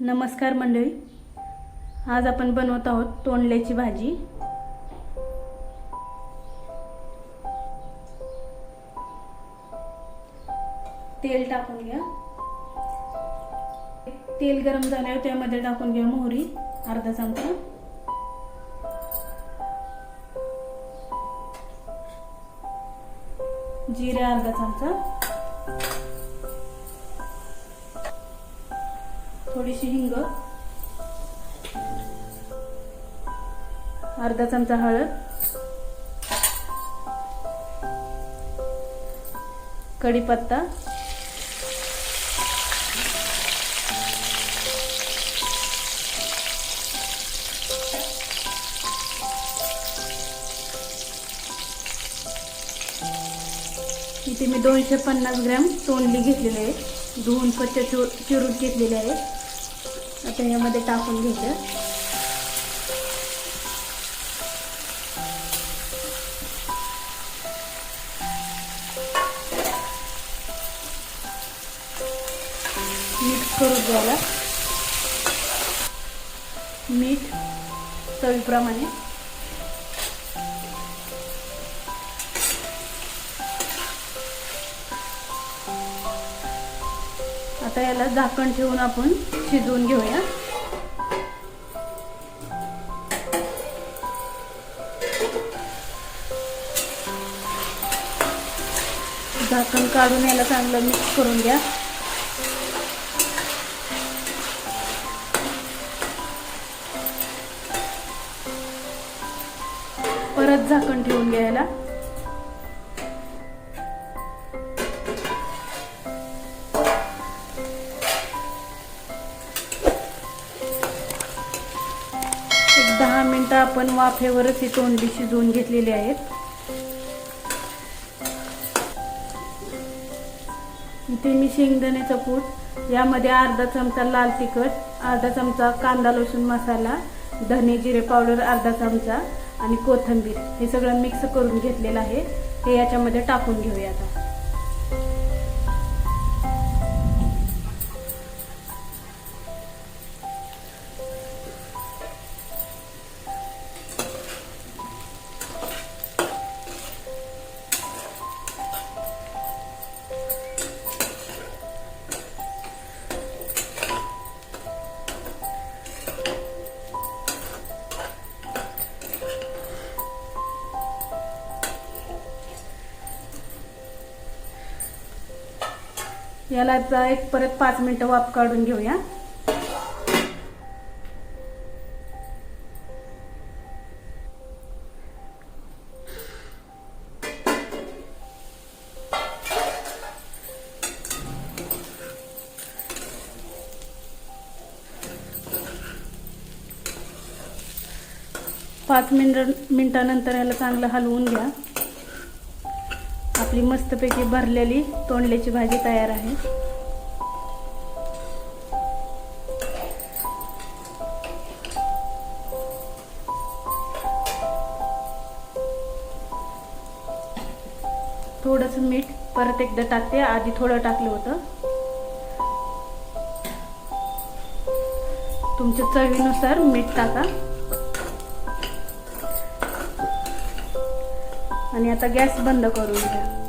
नमस्कार मंडळी. आज आपण बनवत आहोत तोंडल्याची भाजी. तेल टाकून घ्या. तेल गरम झाल्यावर त्यामध्ये टाकून घ्या मोहरी अर्धा चमचा. जिरे अर्धा चमचा. थोडीशी हिंग अर्धा चमचा हळद कढीपत्ता इथे मी दोनशे पन्नास ग्रॅम तोंडली घेतलेली आहे. धुवून स्वच्छ चु चिरून घेतलेली आहे. आता यामध्ये टाकून घ्यायचं मीठ करू द्यायला मीठ चवीप्रमाणे. आता याला झाकण ठेवून आपण शिजवून घेऊया. झाकण काढून याला चांगलं मिक्स करून घ्या. परत झाकण ठेवून घ्यायला. एक दहा मिनटं आपण वाफेवरच ही तोंडी शिजवून घेतलेली आहेत. इथे मी शेंगदाण्याचं कूट यामध्ये अर्धा चमचा लाल तिखट अर्धा चमचा कांदा लसूण मसाला धने जिरे पावडर अर्धा चमचा आणि कोथिंबीर हे सगळं मिक्स करून घेतलेलं आहे. हे याच्यामध्ये टाकून घेऊया आता. याला आता एक परत पाच मिनिटं वाफ काढून घेऊया. पाच मिनिट मिनिटानंतर याला चांगलं हलवून घ्या. आपली मस्तपैकी भरलेली तोंडल्याची भाजी तयार आहे. थोडंसं मीठ परत एकदा टाकते. आधी थोडं टाकलं होतं. तुमच्या चवीनुसार मीठ टाका. आणि आता गॅस बंद करून घ्या.